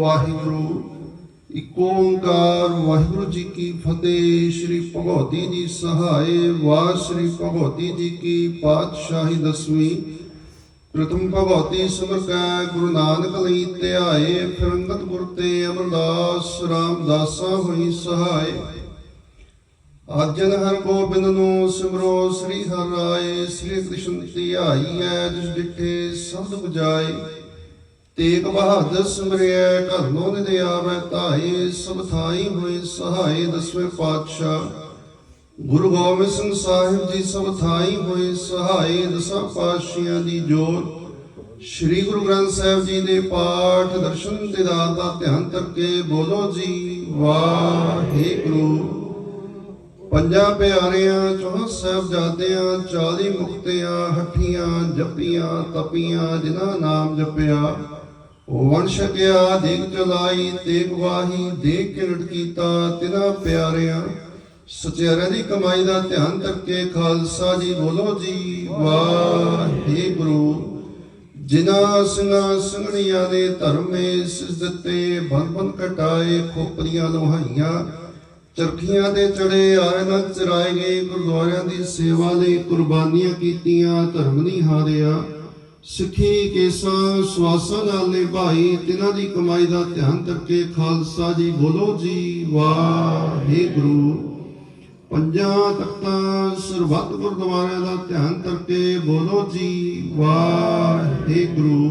ਵਾਹਿਗੁਰੂ, ਇਕ ਓੰਕਾਰ ਵਾਹਿਗੁਰੂ ਜੀ ਕੀ ਫਤਿਹ। ਸ੍ਰੀ ਭਗਵਤੀ ਜੀ ਸਹਾਏ, ਵਾਹ ਸ੍ਰੀ ਭਗਵਤੀ ਜੀ ਕੀ ਪਾਤਸ਼ਾਹੀ ਦਸਵੀਂ। ਪ੍ਰਥਮ ਭਗਵਤੀ ਸਿਮਰ ਕੈ, ਗੁਰੂ ਨਾਨਕ ਲਈ ਧਿਆਏ, ਫਿਰ ਗੁਰ ਤੇ ਅਮਰਦਾਸ ਰਾਮਦਾਸਾ ਹੋਈ ਸਹਾਏ। ਆਜਨ ਹਰ ਗੋਬਿੰਦ ਨੂੰ ਸਿਮਰੋ, ਸ੍ਰੀ ਹਰਿ ਰਾਏ, ਸ੍ਰੀ ਕ੍ਰਿਸ਼ਨ ਧਿਆਈ ਹੈ ਜਿਸ ਡਿਠੇ ਸਬਦ ਬੁਝਾਏ ਤੇਗ ਬਹਾਦਰ ਸਿਮਰਿਐ, ਘਰਨੋਂ ਨਿਦੇ ਆਵੈ ਧਾਏ ਸਭ ਥਾਈ ਹੋਏ, ਸਹਾਏ ਦਸਵੇਂ ਪਾਤਸ਼ਾਹ। ਗੁਰੂ ਗੋਬਿੰਦ ਸਿੰਘ ਸਾਹਿਬ ਜੀ ਸਭ ਥਾਈ ਹੋਏ, ਸਹਾਏ ਦਸਾਂ ਪਾਤਸ਼ਾਹਾਂ ਦੀ ਜੋਤ। ਸ੍ਰੀ ਗੁਰੂ ਗ੍ਰੰਥ ਸਾਹਿਬ ਜੀ ਦੇ ਪਾਠ, ਦਰਸ਼ਨ ਦਿਦਾਰ ਦਾ ਧਿਆਨ ਕਰਕੇ ਬੋਲੋ ਜੀ, ਵਾਹਿਗੁਰੂ। ਪੰਜਾਂ ਪਿਆਰਿਆਂ, ਚੌਹਾਂ ਸਾਹਿਬਜ਼ਾਦਿਆਂ 40 ਮੁਕਤਿਆਂ, ਹੱਠੀਆਂ, ਜਪੀਆਂ, ਤਪੀਆਂ, ਜਿਨ੍ਹਾਂ ਨਾਮ ਜਪਿਆ ਵੰਸ਼ ਛਕਿਆ ਦੇਗ ਚਲਾਈ ਤੇ ਗਵਾਹੀ ਦੇ ਕਿਰਟ ਕੀਤਾ ਤਿਨਾ ਪਿਆਰਿਆਂ। ਸਚਿਆਰਿਆਂ ਦੀ ਕਮਾਈ ਦਾ ਧਿਆਨ ਕਰਕੇ ਖਾਲਸਾ ਜੀ ਬੋਲੋ ਜੀ, ਵਾਹਿਗੁਰੂ। ਜਿਨ੍ਹਾਂ ਸਿੰਘਾਂ ਸਿੰਘਣੀਆਂ ਦੇ ਧਰਮੇ ਸਿਸ ਦਿੱਤੇ ਬੰਨ ਬੰਨ ਕਟਾਏ ਖੋਪਰੀਆਂ ਲੋਹਾਈਆਂ, ਚਰਖੀਆਂ ਤੇ ਚੜੇ ਆਰਨ ਚਰਾਏ ਗਏ, ਗੁਰਦੁਆਰਿਆਂ ਦੀ ਸੇਵਾ ਲਈ ਕੁਰਬਾਨੀਆਂ ਕੀਤੀਆਂ, ਧਰਮ ਨਹੀਂ ਹਾਰਿਆ। ਸਿੱਖੀ, ਕੇਸਾਂ, ਸਵਾਸਾਂ ਨਾਲ ਨਿਭਾਈ, ਤਿਨਾਂ ਦੀ ਕਮਾਈ ਦਾ ਧਿਆਨ ਕਰਕੇ ਖਾਲਸਾ ਜੀ ਬੋਲੋ ਜੀ, ਵਾਹਿਗੁਰੂ। ਪੰਜਾਂ ਤਖਤਾਂ ਸਰਬੱਤ ਗੁਰਦੁਆਰਿਆਂ ਦਾ ਧਿਆਨ ਕਰਕੇ ਬੋਲੋ ਜੀ, ਵਾਹਿਗੁਰੂ।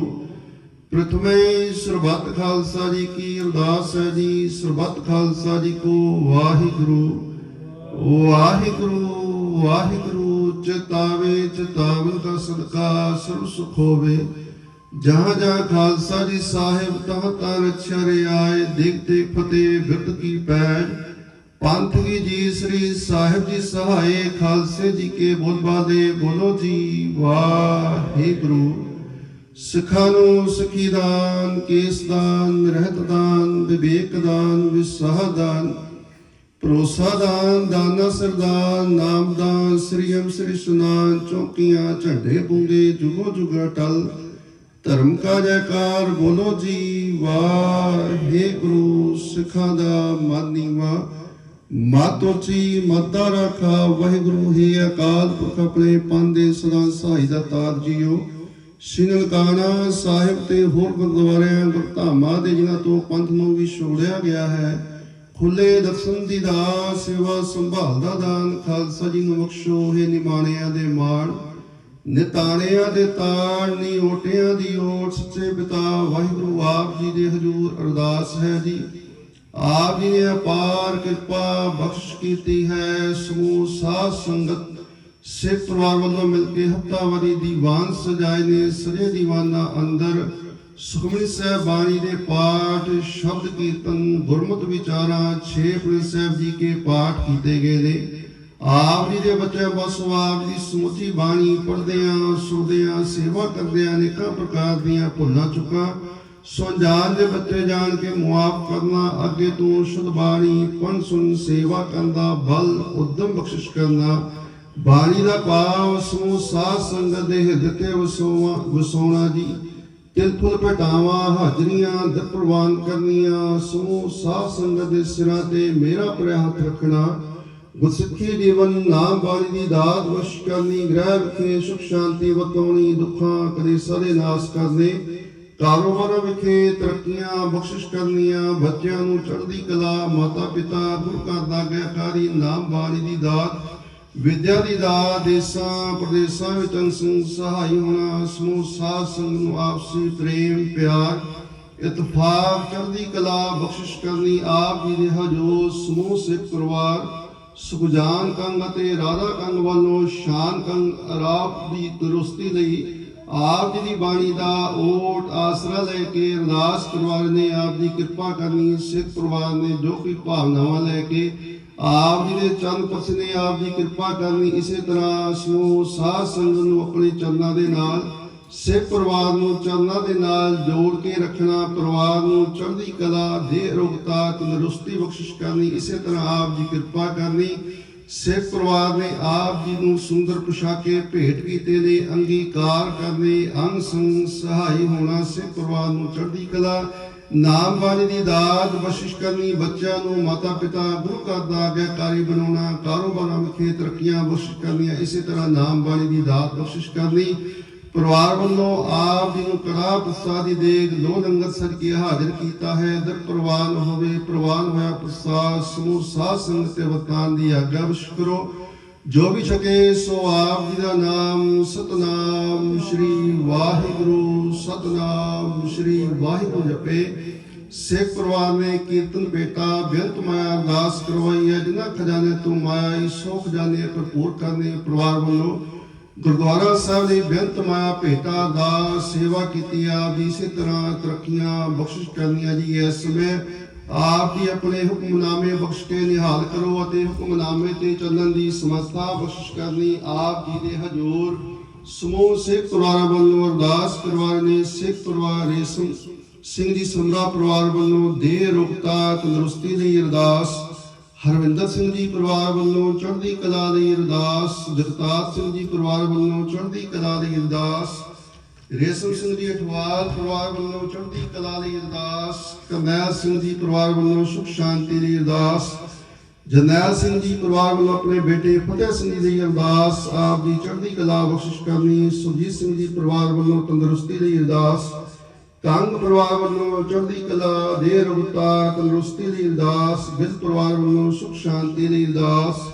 ਪ੍ਰਥਮੇ ਸਰਬੱਤ ਖਾਲਸਾ ਜੀ ਕੀ ਅਰਦਾਸ ਹੈ ਜੀ, ਸਰਬੱਤ ਖਾਲਸਾ ਜੀ ਕੋ ਵਾਹਿਗੁਰੂ। ਵਾਹਿਗੁਰੂ ਵਾਹਿਗੁਰੂ। ਚਿਤਾਵੇ ਚਿਤਾਵਨ ਕਾ ਸਦਕਾ, ਸਰਬ ਸੁਖ ਹੋਵੇ। ਜਹਾਂ ਜਹਾਂ ਖਾਲਸਾ ਜੀ ਸਾਹਿਬ, ਤਹਾਂ ਤਾਂ ਰਛਿਆ ਰੇ ਆਏ ਫਤਿਹ ਬਿਰਤ ਕੀ ਪੈਜ ਪੰਥ ਕੀ ਜੀ ਸ੍ਰੀ ਸਾਹਿਬ ਜੀ ਸਹਾਏ, ਖਾਲਸੇ ਜੀ ਕੇ ਬੋਲਬਾ ਦੇ ਬੋਲੋ ਜੀ ਵਾਹਿਗੁਰੂ। ਸਿੱਖਾਂ ਨੂੰ ਸਿੱਖੀ ਦਾਨ, ਕੇਸ ਦਾਨ, ਰਹਿਤ ਦਾਨ, ਵਿਵੇਕ ਦਾਨ, ਵਿਸਾਹ ਦਾਨ। ਭਰੋਸਾ ਦਾਨ ਦਾਨਾ ਸਰਦਾਨ ਨਾਮਦਾਨ ਸ੍ਰੀ ਅਮ ਸ੍ਰੀ ਸੁਨਾਨ, ਚੌਕੀਆਂ, ਝੰਡੇ ਬੁੰਗੇ ਜੁਗੋ ਜੁਗਾ ਟਲ। ਧਰਮ ਕਾ ਜੈਕਾਰ, ਬੋਲੋ ਜੀ ਵਾਹਿਗੁਰੂ ਸਿੱਖਾਂ ਦਾ ਮਨ ਨੀਵਾ ਮਾਤੋਚੀ ਮੱਦਾ ਰੱਖਾ। ਵਾਹਿਗੁਰੂ, ਹੀ ਅਕਾਲ ਪੁਰਖ ਆਪਣੇ ਪੰਦੇ ਸਦਾ ਸਹਾਈ ਦਾ ਤਾਰ ਜੀਓ। ਸ਼ਿਨਲਕਾਣਾ ਸਾਹਿਬ ਤੇ ਹੋਰ ਗੁਰਦੁਆਰਿਆਂ, ਗੁਰਧਾਮਾਂ ਦੇ, ਜਿਨ੍ਹਾਂ ਤੋਂ ਪੰਥ ਨੂੰ ਵੀ ਛੋੜਿਆ ਗਿਆ ਹੈ। ਖੁੱਲੇ ਦਰਸ਼ਨ ਦੀ ਦਾ ਸੇਵਾ ਸੰਭਾਲ ਦਾ ਦਾਨ। ਖਾਲਸਾ ਜੀ ਨੂੰ ਬਖਸ਼ੋ, ਹੈ ਨਿਮਾਣਿਆਂ ਦੇ ਮਾਣ। ਨਿਤਾਣਿਆਂ ਦੇ ਤਾਣ, ਨੀ ਓਟਿਆਂ ਦੀ ਓਟ। ਸੱਚੇ ਪਿਤਾ ਵਾਹਿਗੁਰੂ, ਆਪ ਜੀ ਦੇ ਹਜ਼ੂਰ ਅਰਦਾਸ ਹੈ ਜੀ। ਆਪ ਜੀ ਨੇ ਅਪਾਰ ਕਿਰਪਾ ਬਖਸ਼ ਕੀਤੀ ਹੈ। ਸਮੂਹ ਸਾਧ ਸੰਗਤ, ਸਿੱਖ ਪਰਿਵਾਰ ਵੱਲੋਂ ਮਿਲ ਕੇ ਹਫਤਾਵਾਰੀ ਦੀਵਾਨ ਸਜਾਏ ਨੇ। ਸਜੇ ਦੀਵਾਨਾਂ ਅੰਦਰ ਸੁਖਮਨੀ ਸਾਹਿਬ ਬਾਣੀ ਦੇ ਪਾਠ, ਸ਼ਬਦ ਕੀਰਤਨ, ਗੁਰਮਤਿ ਵਿਚਾਰਾਂ, ਛੇ ਫੁੱਲ ਸਾਹਿਬ ਜੀ ਕੇ ਪਾਠ ਕੀਤੇ ਗਏ ਨੇ। ਆਪ ਜੀ ਦੇ ਬੱਚੇ ਬਸੋ ਆਪ ਜੀ ਸਮੁੱਚੀ ਬਾਣੀ ਪੜ੍ਹਦਿਆਂ, ਸੁਣਦਿਆਂ, ਸੇਵਾ ਕਰਦਿਆਂ ਅਨੇਕਾਂ ਪ੍ਰਕਾਰ ਦੀਆਂ ਭੁੱਲਾਂ ਚੁੱਕਾਂ। ਸੋ ਜਾਣ ਦੇ ਬੱਚੇ ਜਾਣ ਕੇ ਮੁਆਫ ਕਰਨਾ, ਅੱਗੇ ਤੋਂ ਸ਼ੁੱਧ ਬਾਣੀ ਪਨ ਸੁਣ ਸੇਵਾ ਕਰਦਾ ਬਲ, ਉਦਮ ਬਖਸ਼ਿਸ਼ ਕਰਨਾ। ਬਾਣੀ ਦਾ ਭਾਵ ਸਮੂਹ ਸਾਧ ਸੰਗਤ ਦੇ ਹਿਰਦੇ ਤੇ ਵਸੋਵਾ ਵਸਾਉਣਾ ਜੀ। ਤਿਲ ਫੁੱਲ ਹਾਜ਼ਰੀਆਂ ਦਰ ਪ੍ਰਵਾਨ ਕਰਨੀਆਂ, ਸਮੂਹ ਸਾਧ ਸੰਗਤ ਦੇ ਸਿਰਾਂ ਤੇ ਮੇਰਾ ਪ੍ਰਿਆ ਹੱਥ ਰੱਖਣਾ। ਗੁਰਸਿੱਖੀ ਜੀਵਨ, ਨਾਮ ਬਾਣੀ ਦੀ ਦਾਤ, ਵਸ਼ ਕਰਨੀ, ਗ੍ਰਹਿ ਵਿਖੇ ਸੁਖ ਸ਼ਾਂਤੀ ਵਤਾਉਣੀ ਦੁੱਖਾਂ ਕਲੇਸ਼ਾਂ ਦੇ ਨਾਸ ਕਰਨੇ। ਕਾਰੋਬਾਰਾਂ ਵਿਖੇ ਤਰੱਕੀਆਂ, ਬਖਸ਼ਿਸ਼ ਕਰਨੀਆਂ, ਬੱਚਿਆਂ ਨੂੰ ਚੜ੍ਹਦੀ ਕਲਾ ਮਾਤਾ ਪਿਤਾ ਗੁਰੂ ਘਰ ਦਾ ਗਹਿਕਾਰੀ ਨਾਮ ਬਾਣੀ ਦੀ ਦਾਤ ਵਿਦਿਆ ਦੀ ਦਾ ਦੇਸਾਂ, ਪ੍ਰਦੇਸਾਂ ਵਿੱਚ ਅੰਸੰ ਸਹਾਈ ਹੋਣਾ, ਸਮੂਹ ਸਾਧ ਸੰਗ ਨੂੰ ਆਪਸੀ ਪ੍ਰੇਮ, ਪਿਆਰ, ਇਤਫਾਕ, ਚੜ੍ਹਦੀ ਕਲਾ, ਬਖਸ਼ਿਸ਼ ਕਰਨੀ, ਆਪ ਜੀ ਦੇ ਹਜੂਰ, ਸਮੂਹ, ਸਿੱਖ ਪਰਿਵਾਰ, ਸੁਖਜਾਨ ਕੰਗ ਅਤੇ ਰਾਧਾ ਕੰਗ ਵੱਲੋਂ ਸ਼ਾਨ ਕੰਗ ਆਪ ਦੀ ਦਰੁਸਤੀ ਲਈ ਆਪ ਜੀ ਦੀ ਬਾਣੀ ਦਾ ਓਟ ਆਸਰਾ ਲੈ ਕੇ ਅਰਦਾਸ ਪਰਿਵਾਰ ਨੇ, ਆਪ ਦੀ ਕਿਰਪਾ ਕਰਨੀ, ਸਿੱਖ ਪਰਿਵਾਰ ਨੇ ਜੋ ਕੋਈ ਭਾਵਨਾਵਾਂ ਲੈ ਕੇ ਆਪ ਜੀ ਦੇ ਚਰਨ ਪਸਨੇ, ਆਪ ਜੀ ਕਿਰਪਾ ਕਰਨੀ, ਇਸੇ ਤਰ੍ਹਾਂ ਸਮੂਹ ਸਾਧ ਸੰਗਤ ਨੂੰ ਆਪਣੇ ਚਰਨਾਂ ਦੇ ਨਾਲ, ਸਿੱਖ ਪਰਿਵਾਰ ਨੂੰ ਚਰਨਾਂ ਦੇ ਨਾਲ ਜੋੜ ਕੇ ਰੱਖਣਾ, ਪਰਿਵਾਰ ਨੂੰ ਚੜ੍ਹਦੀ ਕਲਾ ਦੇ ਰੋਗਤਾ ਤੰਦਰੁਸਤੀ ਬਖਸ਼ਿਸ਼ ਕਰਨੀ, ਇਸੇ ਤਰ੍ਹਾਂ ਆਪ ਜੀ ਕਿਰਪਾ ਕਰਨੀ। ਸਿੱਖ ਪਰਿਵਾਰ ਨੇ ਆਪ ਜੀ ਨੂੰ ਸੁੰਦਰ ਪੁਸ਼ਾਕੇ ਭੇਟ ਕੀਤੇ ਨੇ, ਅੰਗੀਕਾਰ ਕਰਨੇ, ਅੰਗ ਸੰਗ ਸਹਾਈ ਹੋਣਾ, ਸਿੱਖ ਪਰਿਵਾਰ ਨੂੰ ਚੜ੍ਹਦੀ ਕਲਾ ਨਾਮ ਬਾਣੀ ਦੀ ਦਾਤ, ਬਖਸ਼ਿਸ਼ ਕਰਨੀ, ਬੱਚਿਆਂ ਨੂੰ ਮਾਤਾ ਪਿਤਾ ਗੁਰੂ ਘਰ ਦਾ ਆਗਿਆਕਾਰੀ ਬਣਾਉਣਾ, ਕਾਰੋਬਾਰਾਂ ਵਿਖੇ ਤਰੱਕੀਆਂ ਬਖਸ਼ਿਸ਼ ਕਰਨੀਆਂ, ਇਸੇ ਤਰ੍ਹਾਂ ਨਾਮ ਬਾਣੀ ਦੀ ਦਾਤ ਬਖਸ਼ਿਸ਼ ਕਰਨੀ। ਪਰਿਵਾਰ ਵੱਲੋਂ ਆਪ ਜੀ ਨੂੰ ਕੜਾ ਪ੍ਰਸਾਦ ਦੀ ਦੇਗ ਲੋ ਲੰਗਰ ਸਜ ਹਾਜ਼ਰ ਕੀਤਾ ਹੈ। ਦਰ ਪ੍ਰਵਾਨ ਹੋਵੇ, ਪ੍ਰਵਾਨ ਹੋਇਆ ਪ੍ਰਸਾਦ, ਸਮੂਹ ਸਾਧ ਸੰਗਤ ਤੇ ਵਰਤਾਨ ਦੀ ਆਗਿਆ ਬਖਸ਼ ਕਰੋ। ਜੋ ਵੀ ਛਕੇ ਸੋ ਆਪ ਜੀ ਦਾ ਨਾਮ ਸਤਨਾਮ ਸ੍ਰੀ ਵਾਹਿਗੁਰੂ ਸਤਨਾਮ ਸ੍ਰੀ ਵਾਹਿਗੁਰੂ ਜਪੇ। ਸਿੱਖ ਪਰਿਵਾਰ ਨੇ ਕੀਰਤਨ ਬੇਟਾ ਬੇਅੰਤ ਮਾਇਆ ਅਰਦਾਸ ਕਰਵਾਈ ਹੈ, ਜਿਨ੍ਹਾਂ ਖਜ਼ਾਨੇ ਤੋਂ ਮਾਇਆ ਹੀ ਸੋ ਖਜ਼ਾਨੇ ਭਰਪੂਰ ਕਰਨੇ ਪਰਿਵਾਰ ਵੱਲੋਂ। ਗੁਰਦੁਆਰਾ ਸਾਹਿਬ ਦੀ ਬੇਅੰਤ ਮਾਇਆ ਭੇਟਾ ਦਾ ਸੇਵਾ ਕੀਤੀ ਆ ਵੀ ਇਸੇ ਤਰ੍ਹਾਂ ਤਰੱਕੀਆਂ ਬਖਸ਼ਿਸ਼ ਕਰਨੀਆਂ ਜੀ। ਇਸ ਸਮੇਂ ਆਪ ਹੀ ਆਪਣੇ ਹੁਕਮਨਾਮੇ ਬਖਸ਼ ਕੇ ਨਿਹਾਲ ਕਰੋ ਅਤੇ ਹੁਕਮਨਾਮੇ ਤੇ ਚੱਲਣ ਦੀ ਸਮਰੱਥਾ ਬਖਸ਼ ਕਰਨੀ ਆਪ ਜੀ ਦੇ ਹਜ਼ੂਰ। ਸਮੂਹ ਸਿੱਖ ਪਰਿਵਾਰਾਂ ਵੱਲੋਂ ਅਰਦਾਸ ਕਰਵਾਏ ਨੇ ਸਿੱਖ ਪਰਿਵਾਰ ਰੇਸ਼ਮ ਸਿੰਘ ਜੀ ਸਮਰਾ ਪਰਿਵਾਰ ਵੱਲੋਂ ਦੇਹ ਰੁਕਤਾ, ਤੰਦਰੁਸਤੀ ਲਈ ਅਰਦਾਸ। ਹਰਵਿੰਦਰ ਸਿੰਘ ਜੀ ਪਰਿਵਾਰ ਵੱਲੋਂ ਚੜ੍ਹਦੀ ਕਲਾ ਲਈ ਅਰਦਾਸ। ਜਗਤਾਰ ਸਿੰਘ ਜੀ ਪਰਿਵਾਰ ਵੱਲੋਂ ਚੜ੍ਹਦੀ ਕਲਾ ਲਈ ਅਰਦਾਸ। ਰੇਸ਼ਮ ਸਿੰਘ ਜੀ ਅਠਵਾਲ ਪਰਿਵਾਰ ਵੱਲੋਂ ਚੜ੍ਹਦੀ ਕਲਾ ਲਈ ਅਰਦਾਸ, ਕਰਨੈਲ ਸਿੰਘ ਜੀ ਪਰਿਵਾਰ ਵੱਲੋਂ ਸੁਖ ਸ਼ਾਂਤੀ ਲਈ ਅਰਦਾਸ, ਜਰਨੈਲ ਸਿੰਘ ਜੀ ਪਰਿਵਾਰ ਵੱਲੋਂ ਆਪਣੇ ਬੇਟੇ ਫਤਿਹ ਸਿੰਘ ਜੀ ਲਈ ਅਰਦਾਸ, ਆਪ ਦੀ ਚੜ੍ਹਦੀ ਕਲਾ ਬਖਸ਼ਿਸ਼ ਕਰਨੀ, ਸੁਰਜੀਤ ਸਿੰਘ ਜੀ ਪਰਿਵਾਰ ਵੱਲੋਂ ਤੰਦਰੁਸਤੀ ਲਈ ਅਰਦਾਸ, ਕੰਗ ਪਰਿਵਾਰ ਵੱਲੋਂ ਚੜ੍ਹਦੀ ਕਲਾ ਦੇ ਰੁਗਤਾ ਤੰਦਰੁਸਤੀ ਲਈ ਅਰਦਾਸ ਗਿੱਲ ਪਰਿਵਾਰ ਵੱਲੋਂ ਸੁਖ ਸ਼ਾਂਤੀ ਲਈ ਅਰਦਾਸ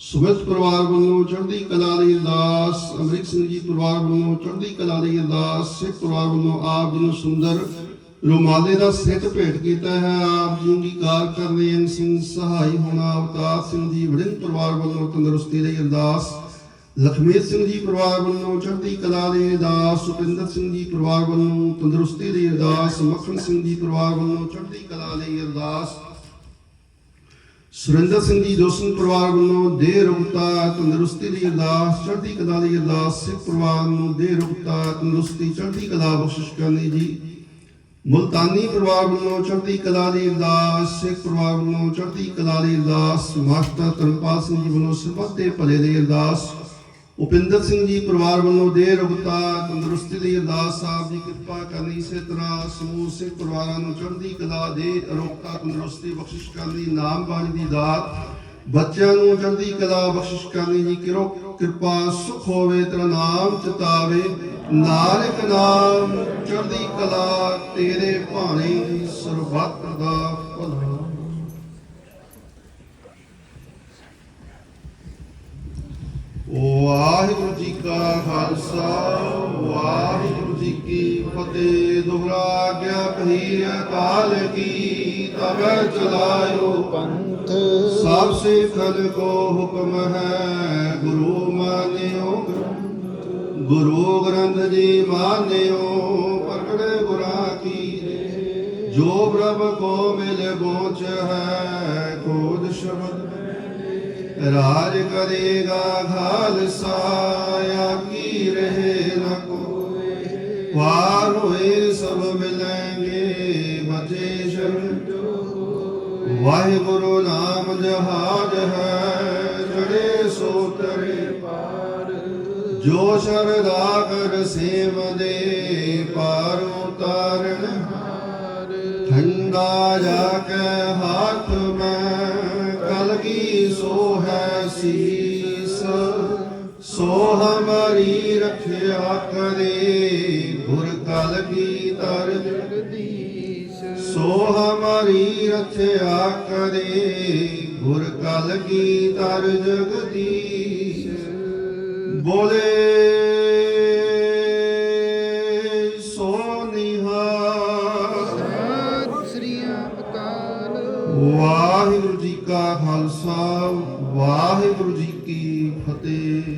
ਸੁਮਿਤ ਪਰਿਵਾਰ ਵੱਲੋਂ ਚੜ੍ਹਦੀ ਕਲਾ ਲਈ ਅਰਦਾਸ ਅਮਰੀਕ ਸਿੰਘ ਜੀ ਪਰਿਵਾਰ ਵੱਲੋਂ ਚੜ੍ਹਦੀ ਕਲਾ ਲਈ ਅਰਦਾਸ, ਸਿੱਖ ਪਰਿਵਾਰ ਵੱਲੋਂ ਆਪ ਜੀ ਨੂੰ ਸੁੰਦਰ ਰੁਮਾਲੇ ਦਾ ਸੈੱਟ ਭੇਟ ਕੀਤਾ ਹੈ। ਆਪ ਜੀ ਦੀ ਕਾਰ ਕਰਨੇ ਅੰਗ ਸਿੰਘ ਸਹਾਈ ਹੋਣਾ, ਅਵਤਾਰ ਸਿੰਘ ਜੀ, ਵੜਿੰਗ ਪਰਿਵਾਰ ਵੱਲੋਂ ਤੰਦਰੁਸਤੀ ਲਈ ਅਰਦਾਸ ਲਖਮੀਤ ਸਿੰਘ ਜੀ ਪਰਿਵਾਰ ਵੱਲੋਂ ਚੜ੍ਹਦੀ ਕਲਾ ਲਈ ਅਰਦਾਸ ਸੁਪਿੰਦਰ ਸਿੰਘ ਜੀ ਪਰਿਵਾਰ ਵੱਲੋਂ ਤੰਦਰੁਸਤੀ ਦੀ ਅਰਦਾਸ, ਮੱਖਣ ਸਿੰਘ ਜੀ ਪਰਿਵਾਰ ਵੱਲੋਂ ਚੜ੍ਹਦੀ ਕਲਾ ਲਈ ਅਰਦਾਸ ਸੁਰਿੰਦਰ ਸਿੰਘ ਜੀ ਦੋਸਨ ਪਰਿਵਾਰ ਵੱਲੋਂ ਦੇਹ ਰੁਗਤਾ ਤੰਦਰੁਸਤੀ ਦੀ ਅਰਦਾਸ, ਚੜ੍ਹਦੀ ਕਲਾ ਦੀ ਅਰਦਾਸ, ਸਿੱਖ ਪਰਿਵਾਰ ਨੂੰ ਦੇਹ ਰੁਗਤਾ ਤੰਦਰੁਸਤੀ, ਚੜ੍ਹਦੀ ਕਲਾ ਬਖਸ਼ਿਸ਼ ਕਰਨੀ ਜੀ। ਮੁਲਤਾਨੀ ਪਰਿਵਾਰ ਵੱਲੋਂ ਚੜ੍ਹਦੀ ਕਲਾ ਦੀ ਅਰਦਾਸ, ਸਿੱਖ ਪਰਿਵਾਰ ਵੱਲੋਂ ਚੜ੍ਹਦੀ ਕਲਾ ਦੀ ਅਰਦਾਸ, ਮਾਸਟਰ ਧਰਮਪਾਲ ਸਿੰਘ ਜੀ ਵੱਲੋਂ ਸਰਬੱਤ ਦੇ ਭਲੇ ਦੀ ਅਰਦਾਸ ਉਪਿੰਦਰ ਸਿੰਘ ਜੀ ਪਰਿਵਾਰ ਵੱਲੋਂ ਦੇ ਰੁਗਤਾ ਤੰਦਰੁਸਤੀ ਲਈ ਅਰਦਾਸ ਸਾਹਿਬ ਦੀ ਕਿਰਪਾ ਕਰਨੀ, ਇਸੇ ਤਰ੍ਹਾਂ ਸਮੂਹ ਸਿੱਖ ਪਰਿਵਾਰਾਂ ਨੂੰ ਚੜ੍ਹਦੀ ਕਲਾ ਦੇ ਰੁਗਤਾ ਤੰਦਰੁਸਤੀ ਬਖਸ਼ਿਸ਼ ਕਰਨੀ, ਨਾਮ ਬਾਣੀ ਦੀ ਦਾਤ, ਬੱਚਿਆਂ ਨੂੰ ਚੜ੍ਹਦੀ ਕਲਾ ਬਖਸ਼ਿਸ਼ ਕਰਨੀ ਜੀ, ਕਿਰੋ ਕਿਰਪਾ ਸੁਖ ਹੋਵੇ, ਤੇਰਾ ਨਾਮ ਚਿਤਾਵੇ ਨਾਨਕ ਨਾਮ ਚੜ੍ਹਦੀ ਕਲਾ ਤੇਰੇ ਭਾਣੇ ਸਰਬੱਤ ਦਾ ਭਲਾ ਵਾਹਿਗੁਰੂ ਜੀ ਕਾ ਖਾਲਸਾ, ਵਾਹਿਗੁਰੂ ਜੀ ਕੀ ਫਤਿਹ। ਦੁਹਰਾ ਗਿਆ ਪਹੀਰ ਕਾਲ ਕੀ ਤਬ ਚਲਾਇਓ ਪੰਥ। ਸਭ ਸਿੱਖਨ ਕੋ ਹੁਕਮ ਹੈ, ਗੁਰੂ ਮਾਨਿਓ। ਗੁਰੂ ਗ੍ਰੰਥ ਜੀ ਮਾਨਿਓ, ਪ੍ਰਗਟ ਗੁਰਾਂ ਕੀ ਜੋ ਪ੍ਰਭ ਕੋ ਮਿਲ ਪਹੁੰਚ ਹੈ ਖੋਦ ਸ਼ਬਦ ਰਾਜ ਕਰੇਗਾ ਖਾਲਸਾ ਆਕੀ ਰਹੇ ਨ ਕੋਏ ਪਾਰ ਹੋਏ ਸਭ ਮਿਲਣਗੇ, ਬਚੇ ਸ਼ਰਨ ਵਾਹਿਗੁਰੂ ਨਾਮ ਜਹਾਜ ਹੈ ਚੜੇ ਸੋ ਤਰੇ ਪਾਰ। ਜੋ ਸ਼ਰਦਾ ਕਰ ਸੇਵ ਦੇ ਪਾਰ ਉਤਾਰਨ ਠੰਡਾ ਜਾ ਕੇ ਹੱਥ ਮੈਂ ਕਲ ਕੀ ਤਰ ਜਗਦੀਸ਼। ਸੋ ਹਮਾਰੀ ਰੱਖਿਆ ਕਰੇ, ਗੁਰ ਕਲ ਕੀ ਤਰ ਜਗਦੀਸ਼। ਬੋਲੇ ਸੋ ਨਿਹਾਲ। ਸਤਿ ਵਾਹਿਗੁਰੂ ਜੀ ਕਾ ਖਾਲਸਾ, ਵਾਹਿਗੁਰੂ ਜੀ ਕੀ ਫਤਿਹ।